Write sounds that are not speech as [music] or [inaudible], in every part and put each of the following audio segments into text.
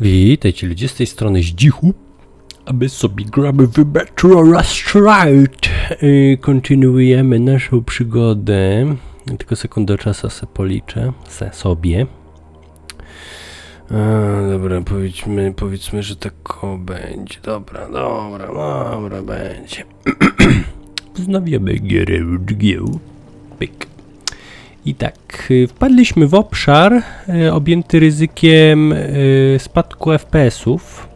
Witajcie ludzie z tej strony Zdzichu, aby sobie gramy w Metro Strike. Yy, kontynuujemy naszą przygodę. Tylko sekundę czasu se policzę se sobie. A, dobra, powiedzmy, powiedzmy, że tak będzie. Dobra, dobra, dobra, będzie. [clears throat] Wznawiamy gierę, gieł. Pyk. I tak, y, wpadliśmy w obszar y, objęty ryzykiem y, spadku FPS-ów.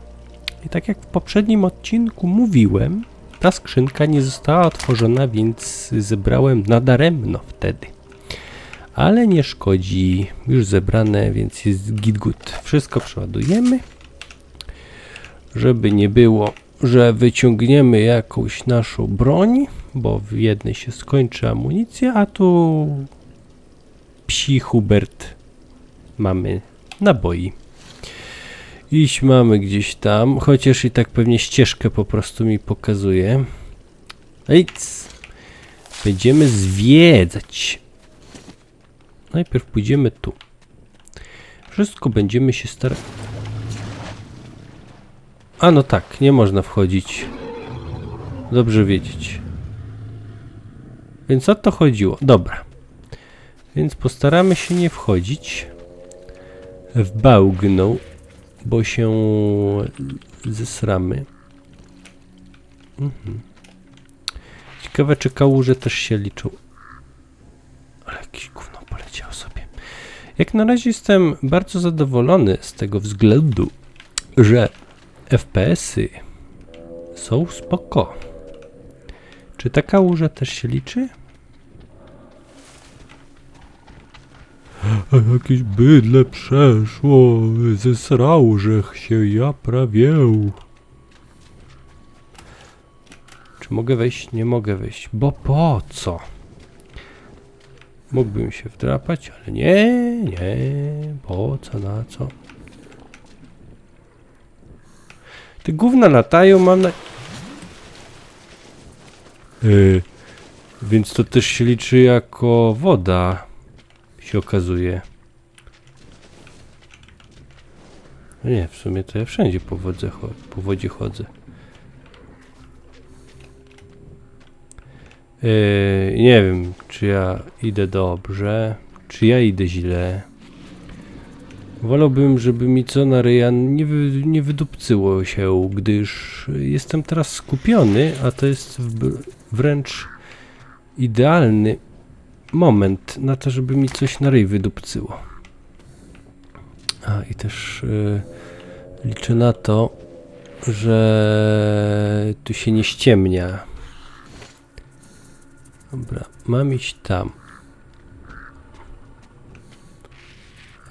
I tak jak w poprzednim odcinku mówiłem, ta skrzynka nie została otworzona, więc zebrałem nadaremno wtedy. Ale nie szkodzi, już zebrane, więc jest git good. Wszystko przeładujemy, żeby nie było, że wyciągniemy jakąś naszą broń, bo w jednej się skończy amunicja, a tu psi Hubert mamy naboi. Iść mamy gdzieś tam, chociaż i tak pewnie ścieżkę po prostu mi pokazuje. Ejc! Będziemy zwiedzać. Najpierw pójdziemy tu. Wszystko będziemy się starać. A no tak, nie można wchodzić. Dobrze wiedzieć. Więc o to chodziło. Dobra. Więc postaramy się nie wchodzić w bałgną, bo się zesramy. Mhm. Ciekawe, czy kałuże też się liczą. Ale jakiś gówno poleciał sobie. Jak na razie jestem bardzo zadowolony z tego względu, że FPS-y są spoko. Czy ta kałuża też się liczy? Jakieś bydle przeszło, zesrał, żech się ja prawię. Czy mogę wejść? Nie mogę wejść, bo po co? Mógłbym się wdrapać, ale nie, nie, po co, na co? Te gówna latają, mam na... Yy, więc to też się liczy jako woda się okazuje. No nie, w sumie to ja wszędzie po, wodze, cho- po wodzie chodzę. Yy, nie wiem, czy ja idę dobrze, czy ja idę źle. Wolałbym, żeby mi co na ryja nie, wy, nie wydupcyło się, gdyż jestem teraz skupiony, a to jest w, wręcz idealny moment na to, żeby mi coś na ryj wydupcyło. A i też y, liczę na to, że tu się nie ściemnia. Dobra, mam iść tam.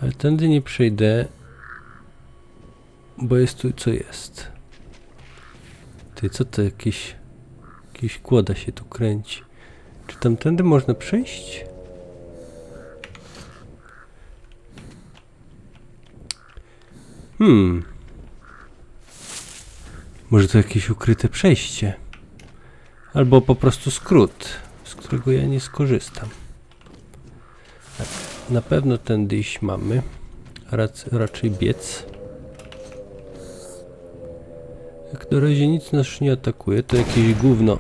Ale tędy nie przejdę, bo jest tu co jest. Ty, co to jakieś... Jakieś kłoda się tu kręci. Czy tamtędy można przejść? Hmm. Może to jakieś ukryte przejście. Albo po prostu skrót, z którego ja nie skorzystam. Tak, na pewno tędy iść mamy. Rac raczej biec. Jak na razie nic nas nie atakuje, to jakieś gówno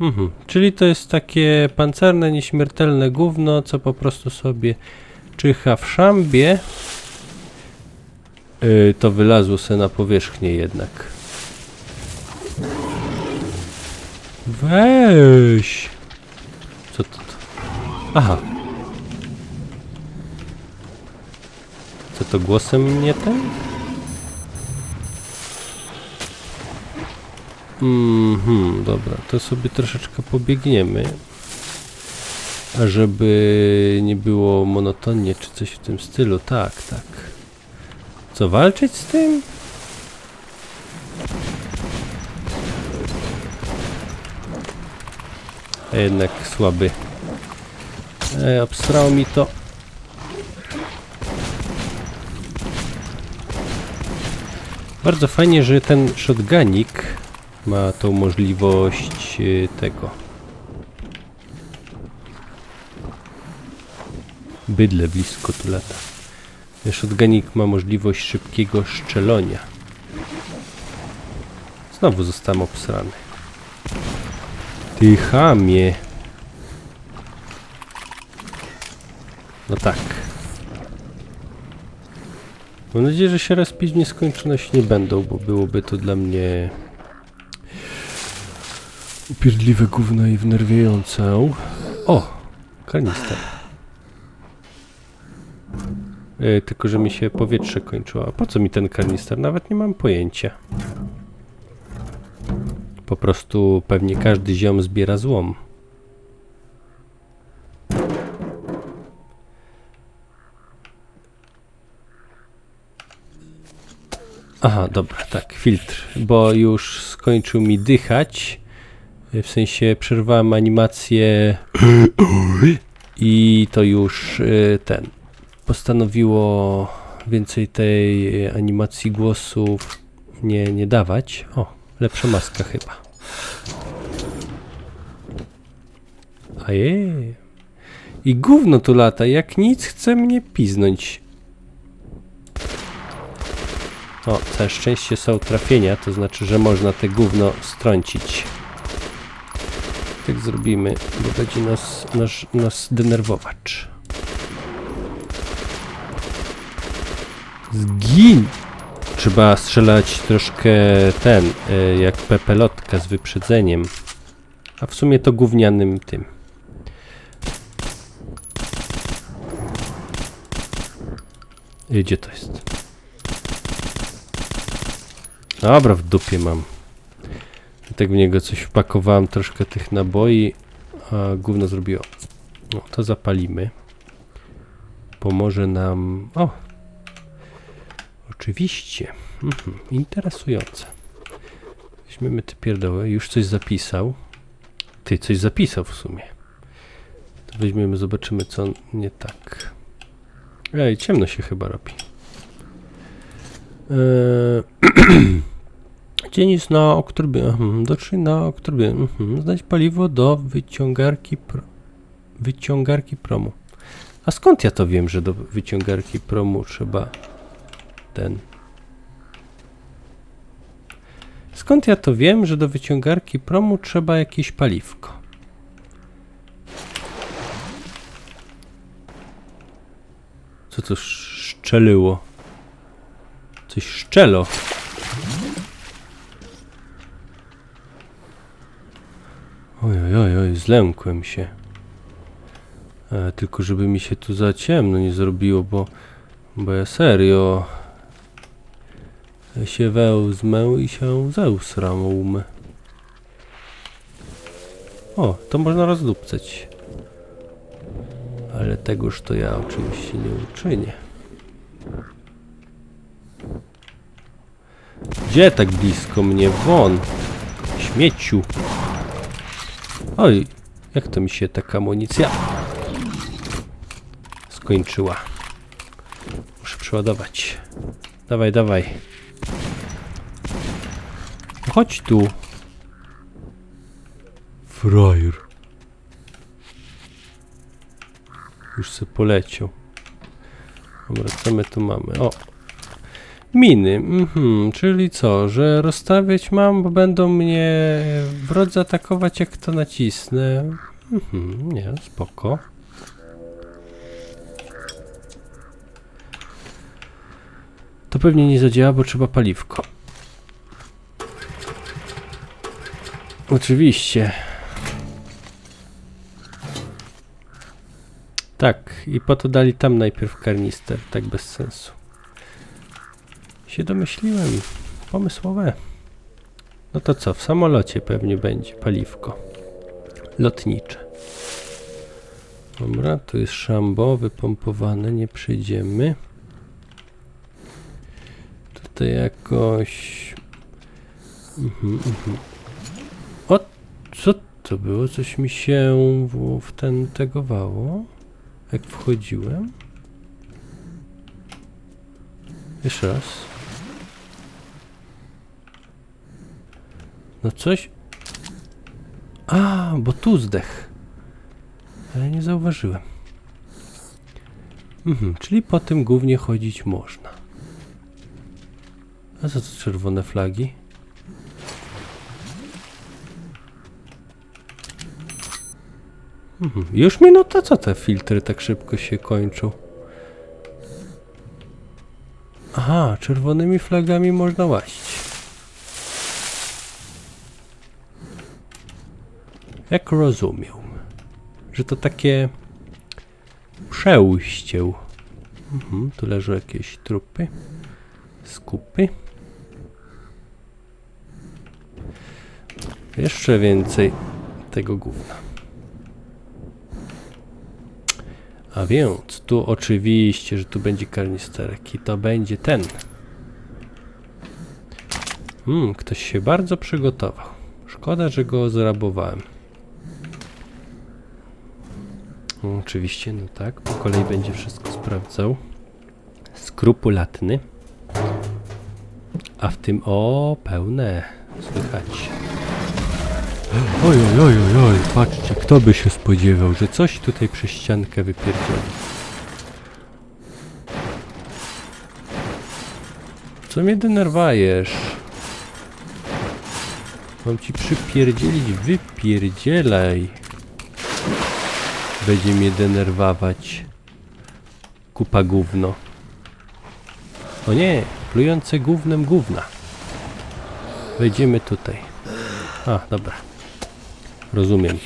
Mhm. Czyli to jest takie pancerne, nieśmiertelne gówno, co po prostu sobie czyha w szambie. Yy, to wylazło se na powierzchnię jednak. Weź! Co to? to? Aha. Co to głosem mnie ten? Mhm, dobra, to sobie troszeczkę pobiegniemy. Żeby nie było monotonnie czy coś w tym stylu, tak, tak. Co, walczyć z tym? A jednak słaby. E, mi to. Bardzo fajnie, że ten shotgunik ma tą możliwość y, tego. Bydle blisko tu lata. Wiesz, organik ma możliwość szybkiego szczelonia. Znowu zostałem obsrany. Ty chamie. No tak. Mam nadzieję, że się respić w nieskończoność nie będą, bo byłoby to dla mnie upierdliwe gówno i wnerwiające. O! Kanister. E, tylko, że mi się powietrze kończyło. A po co mi ten kanister? Nawet nie mam pojęcia. Po prostu pewnie każdy ziom zbiera złom. Aha, dobra, tak, filtr, bo już skończył mi dychać. W sensie przerwałem animację i to już y, ten postanowiło więcej tej animacji głosów nie, nie dawać. O, lepsza maska chyba. Ajej. I gówno tu lata, jak nic chce mnie piznąć. O, całe szczęście są trafienia, to znaczy, że można te gówno strącić. Tak zrobimy, bo będzie nas, nas, nas denerwować. Zgin! Trzeba strzelać troszkę ten, y, jak pepelotka z wyprzedzeniem. A w sumie to gównianym tym. Gdzie to jest? Dobra, w dupie mam. Tak w niego coś wpakowałem, troszkę tych naboi, a gówno zrobiło. No, to zapalimy. Pomoże nam... O! Oczywiście. Mhm, interesujące. Weźmiemy te pierdoły. Już coś zapisał. Ty, coś zapisał w sumie. To weźmiemy, zobaczymy co nie tak. Ej, ciemno się chyba robi. Eee, [clears throat] Jest na oktrybie. Mhm. Dotrzyj na oktrybie. Mhm. Paliwo do wyciągarki pro... wyciągarki promu. A skąd ja to wiem, że do wyciągarki promu trzeba ten... Skąd ja to wiem, że do wyciągarki promu trzeba jakieś paliwko? Co to szczeliło? Coś szczelo. Oj, oj, oj, zlękłem się. E, tylko żeby mi się tu za ciemno nie zrobiło, bo, bo ja serio się wełzmę i się zeusram umę. O, to można rozdupcać. Ale tegoż to ja oczywiście nie uczynię. Gdzie tak blisko mnie? Won! Śmieciu! Oj, jak to mi się taka amunicja skończyła. Muszę przeładować. Dawaj, dawaj. No Chodź tu. Frajer. Już se poleciał. Dobra, co my tu mamy? O! Miny, mhm, czyli co, że rozstawiać mam, bo będą mnie wrodzy atakować jak to nacisnę. Mhm, nie, spoko. To pewnie nie zadziała, bo trzeba paliwko. Oczywiście. Tak, i po to dali tam najpierw karnister, tak bez sensu. Się domyśliłem. Pomysłowe. No to co, w samolocie pewnie będzie paliwko. Lotnicze. Dobra, tu jest szambo wypompowane, nie przejdziemy. Tutaj jakoś... Mhm, mhm. O, co to było? Coś mi się w ten tegowało, jak wchodziłem. Jeszcze raz. No coś... A, bo tu zdech. Ale nie zauważyłem. Mhm, czyli po tym głównie chodzić można. A co to czerwone flagi? Mhm, już minuta, co te filtry tak szybko się kończą? Aha, czerwonymi flagami można łazić. Jak rozumiem, że to takie przejście. Mhm, tu leżą jakieś trupy, skupy. Jeszcze więcej tego gówna. A więc tu oczywiście, że tu będzie karnisterek i to będzie ten. Hmm, ktoś się bardzo przygotował. Szkoda, że go zrabowałem. No, Oczywiście, no tak, po kolei będzie wszystko sprawdzał. Skrupulatny. A w tym, o, pełne, słychać. Oj, oj, oj, oj, oj, patrzcie, kto by się spodziewał, że coś tutaj przez ściankę wypierdzieli. Co mnie denerwajesz? Mam ci przypierdzielić, wypierdzielaj. Będzie mnie denerwować. Kupa gówno. O nie, plujące gównem gówna. Wejdziemy tutaj. A, dobra. Rozumiem.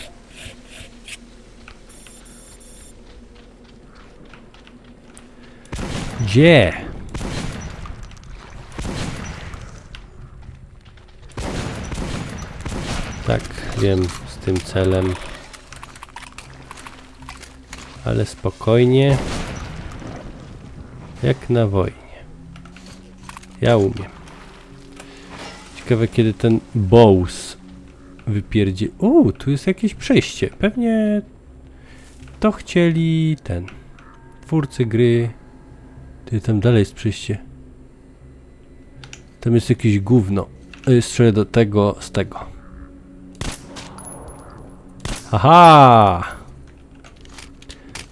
Gdzie? Tak, wiem, z tym celem. Ale spokojnie. Jak na wojnie. Ja umiem. Ciekawe kiedy ten Bows wypierdzi... Uuu, tu jest jakieś przejście. Pewnie to chcieli ten... Twórcy gry. Ty tam dalej jest przejście. Tam jest jakieś gówno. Y, Strzelę do tego z tego. Aha!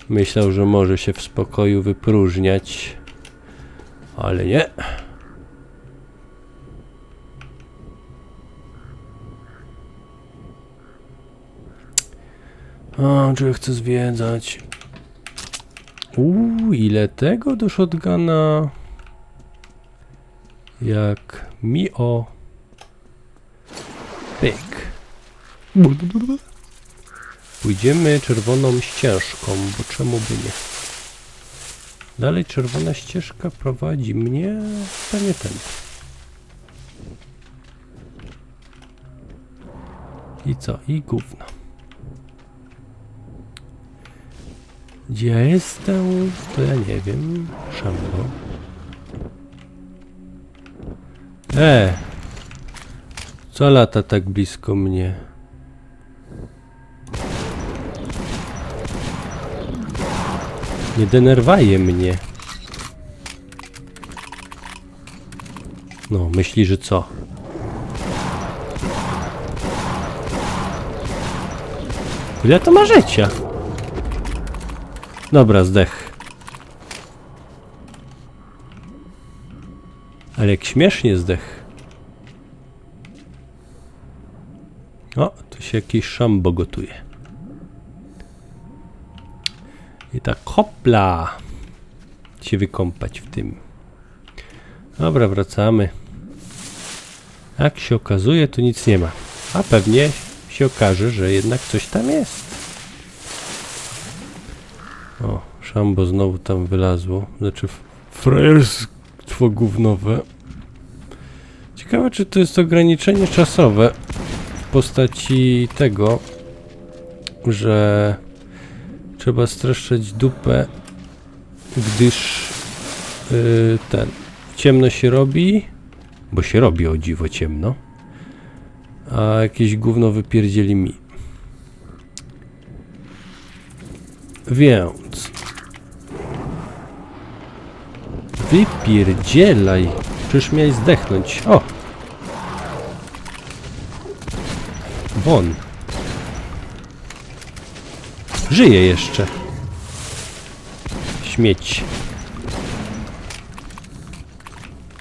Myślał, że może się w spokoju wypróżniać. Ale nie. A, czy chcę zwiedzać? Uuu, ile tego do shotguna? Jak mi o... Pyk. Pójdziemy czerwoną ścieżką, bo czemu by nie? Dalej czerwona ścieżka prowadzi mnie pewnie ten. I co? I gówno. Gdzie ja jestem? To ja nie wiem. Szambo. E! Co lata tak blisko mnie? Nie denerwuje mnie. No, myśli, że co? Ile to ma życia? Dobra, zdech. Ale jak śmiesznie zdech. O, tu się jakiś szambo gotuje. I tak hopla. Się wykąpać w tym. Dobra, wracamy. Jak się okazuje, tu nic nie ma. A pewnie się okaże, że jednak coś tam jest. O, szambo znowu tam wylazło. Znaczy frajerstwo gównowe. Ciekawe, czy to jest ograniczenie czasowe w postaci tego, że trzeba streszczać dupę, gdyż yy, ten ciemno się robi, bo się robi o dziwo ciemno, a jakieś gówno wypierdzieli mi. Więc wypierdzielaj, przecież miałeś zdechnąć. O! Won. Żyje jeszcze. śmieć.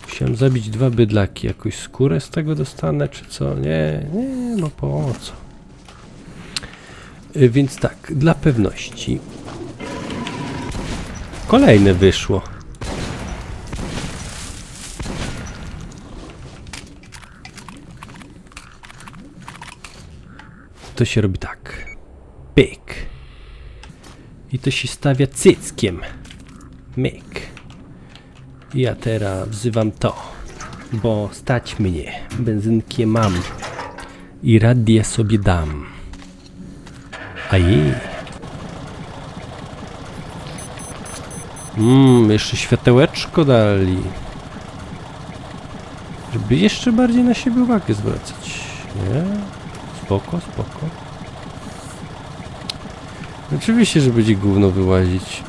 Musiałem zabić dwa bydlaki. Jakąś skórę z tego dostanę, czy co? Nie, nie, no po co? Y, Więc tak, dla pewności. Kolejne wyszło. To się robi tak. Pyk. I to się stawia cyckiem. Myk. Ja teraz wzywam to, bo stać mnie. Benzynkę mam. I radię sobie dam. A jej. Mmm, jeszcze światełeczko dali. Żeby jeszcze bardziej na siebie uwagę zwracać. Nie? Spoko, spoko. Oczywiście, że będzie gówno wyłazić.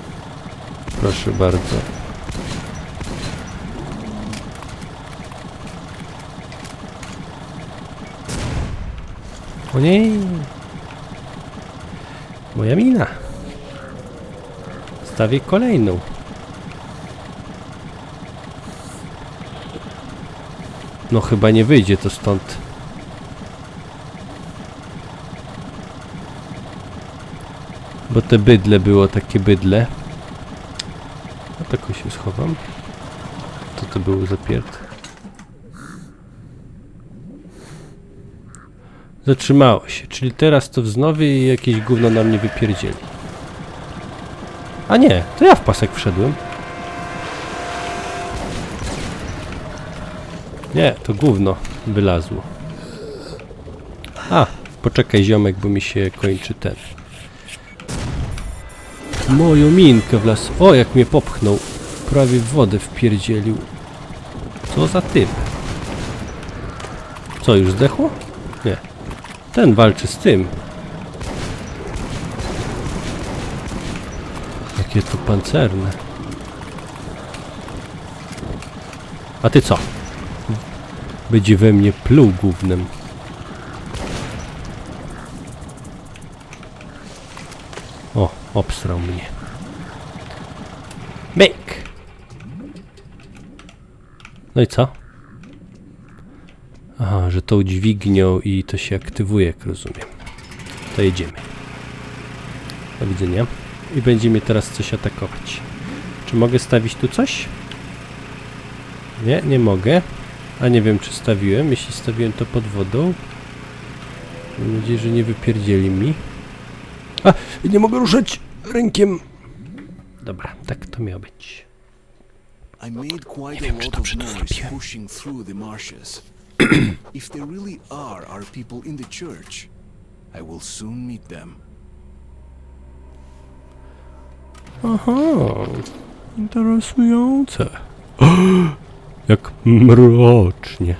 Proszę bardzo. O nie! Moja mina. Stawię kolejną. No chyba nie wyjdzie to stąd. Bo te bydle było takie bydle. A taką się schowam. Co to było za pierd? Zatrzymało się, czyli teraz to wznowi i jakieś gówno na mnie wypierdzieli. A nie, to ja w pasek wszedłem. Nie, to gówno wylazło. A, poczekaj ziomek, bo mi się kończy ten. Moją minkę w las. O, jak mnie popchnął. Prawie w wodę wpierdzielił. Co za typ? Co, już zdechło? Nie. Ten walczy z tym. Jakie to pancerne. A ty co? Będzie we mnie pluł gównem. O, obstrał mnie. Myk! No i co? Aha, że tą dźwignią i to się aktywuje, jak rozumiem. To jedziemy. Do widzenia. I będzie mnie teraz coś atakować. Czy mogę stawić tu coś? Nie, nie mogę. A nie wiem, czy stawiłem. Jeśli stawiłem to pod wodą. Mam nadzieję, że nie wypierdzieli mi. A! Nie mogę ruszać rękiem. Dobra, tak to miało być. Quite wiem, czy dobrze to zrobiłem. [clears throat] if they really are our people in the church, I will soon meet them. Aha, interesujące. [gasps] Jak mrocznie.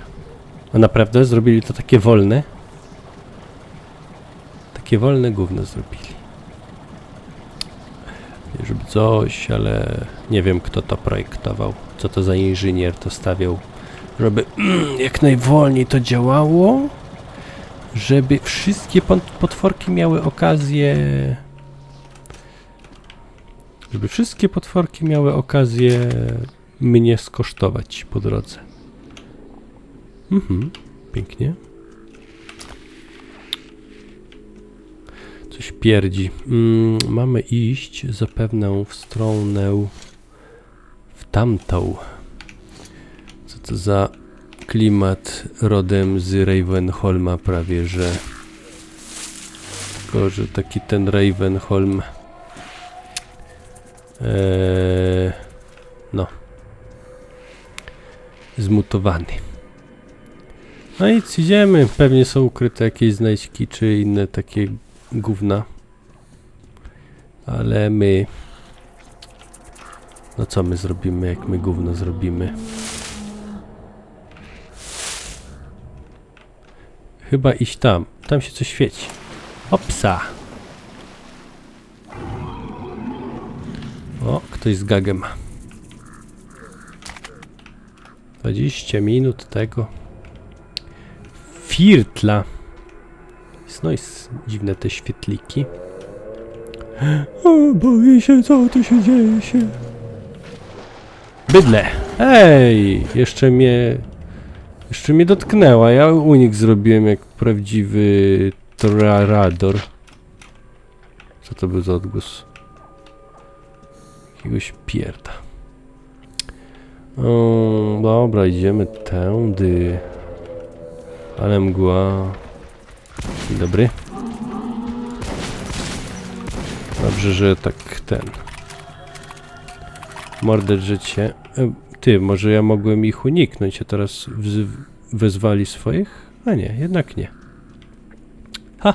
A naprawdę zrobili to takie wolne? Takie wolne gówno zrobili. Coś, ale nie wiem kto to projektował. Co to za inżynier to stawiał. Żeby mm, [clears throat] jak najwolniej to działało. Żeby wszystkie potworki miały okazję żeby wszystkie potworki miały okazję mnie skosztować po drodze. Mhm, pięknie. Coś pierdzi. Mm, mamy iść zapewne w stronę w tamtą. Co to za klimat rodem z Ravenholma prawie, że tylko, że taki ten Ravenholm Eee, no. Zmutowany. No i idziemy. Pewnie są ukryte jakieś znajdźki czy inne takie gówna. Ale my... No co my zrobimy, jak my gówno zrobimy? Chyba iść tam. Tam się coś świeci. Opsa! O, ktoś z gagem. 20 minut tego. Firtla. No i dziwne te świetliki. O, boję się, co tu się dzieje się. Bydle! Ej! Jeszcze mnie... Jeszcze mnie dotknęła. Ja unik zrobiłem jak prawdziwy Torador. Co to był za odgłos? Jakiegoś pierda. O, dobra, idziemy tędy. Ale mgła. Dzień dobry. Dobrze, że tak ten. Mordę życie. E, Ty, może ja mogłem ich uniknąć, a teraz wezwali swoich? A nie, jednak nie. Ha!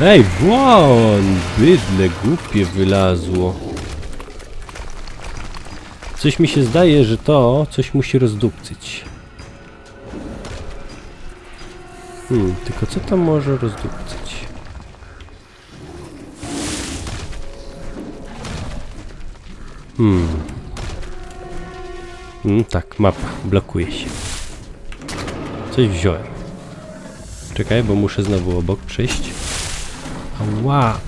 Ej, włon! Bydle głupie wylazło. Coś mi się zdaje, że to coś musi rozdupcyć. Hmm, tylko co to może rozdupcyć? Hmm. Hmm, tak, mapa blokuje się. Coś wziąłem. Czekaj, bo muszę znowu obok przejść. Ała!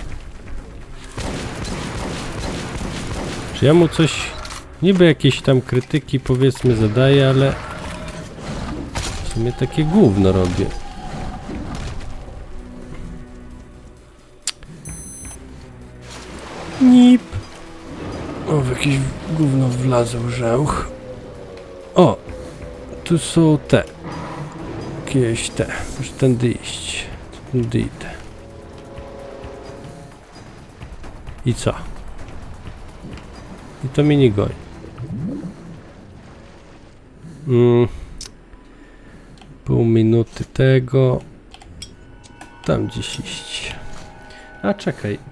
Czy ja mu coś... Niby jakieś tam krytyki powiedzmy zadaję, ale... W sumie takie gówno robię. Nip. O, w jakieś gówno wlazł żełch. O! Tu są te. Jakieś te. Muszę tędy iść. Tędy idę. I co? I to mnie nie goni. Mm. Pół minuty tego. Tam gdzieś iść. A czekaj.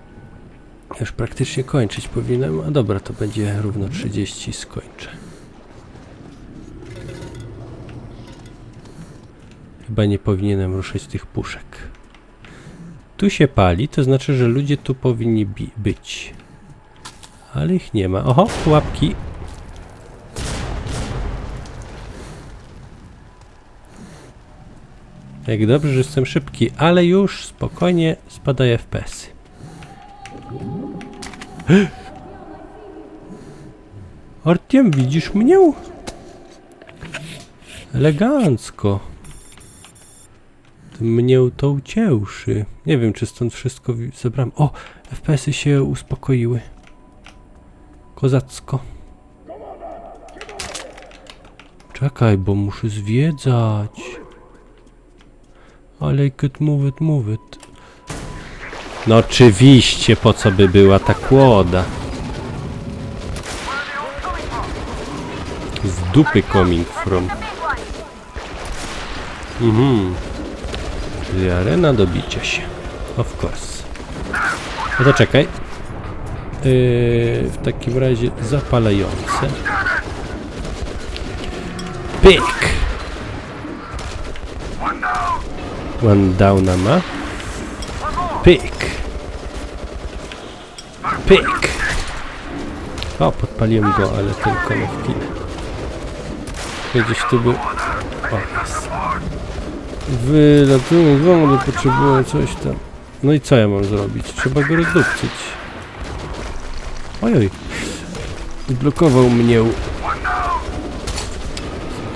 Już praktycznie kończyć powinienem. A dobra, to będzie równo 30 skończę. Chyba nie powinienem ruszać tych puszek. Tu się pali, to znaczy, że ludzie tu powinni być. Ale ich nie ma. Oho, pułapki. Jak dobrze, że jestem szybki, ale już spokojnie spadaje FPS-y. [gasps] Artiem, widzisz mnie? Elegancko. Mnie to ucieszy. Nie wiem, czy stąd wszystko zebrałem. O, FPS-y się uspokoiły. Kozacko. Czekaj, bo muszę zwiedzać. I could move it, move it. No oczywiście, po co by była ta kłoda? Z dupy coming from. Mhm. Czyli arena do bicia się. Of course. No to czekaj. Yy, w takim razie zapalające. Pyk! One downa ma. Pyk! Pyk! O, podpaliłem go, ale tylko na chwilę. Gdzieś tu był... O, jest. Wylatuję wądy, potrzebuję coś tam. No i co ja mam zrobić? Trzeba go rozdupcyć. Ojoj. Zblokował mnie.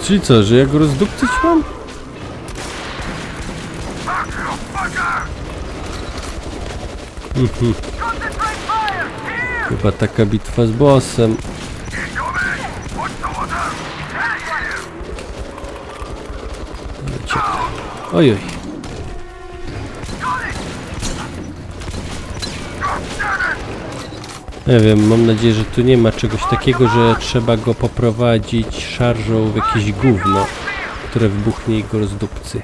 Czyli co, że ja go rozdupcyć mam? Mhm. Chyba taka bitwa z bossem. Ojoj. Nie wiem, mam nadzieję, że tu nie ma czegoś takiego, że trzeba go poprowadzić szarżą w jakieś gówno, które wybuchnie i go rozdupcy.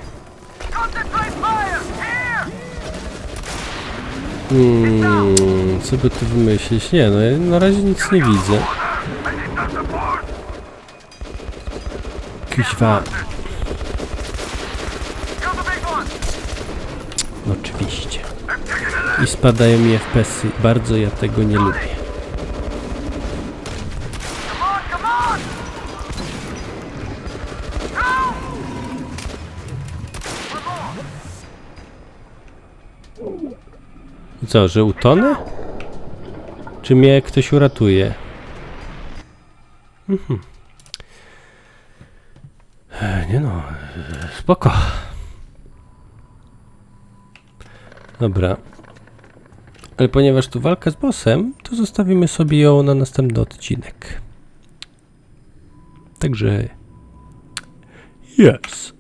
Hmm, co by tu wymyślić? Nie, no ja na razie nic nie widzę. Kuźwa. No oczywiście. I spadają mi FPS-y. Bardzo ja tego nie lubię. Co, że utonę? Czy mnie ktoś uratuje? Mhm. E, Nie no, spoko. Dobra. Ale ponieważ tu walka z bossem, to zostawimy sobie ją na następny odcinek. Także... Yes.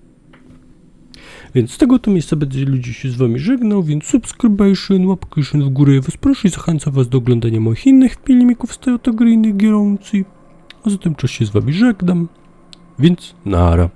Więc z tego to miejsca będzie ludzi się z wami żegnał, więc subscription, łapkę w górę was proszę i zachęcam was do oglądania moich innych filmików z tej oto gry innych gierący. A zatem czas się z wami żegnam. Więc nara.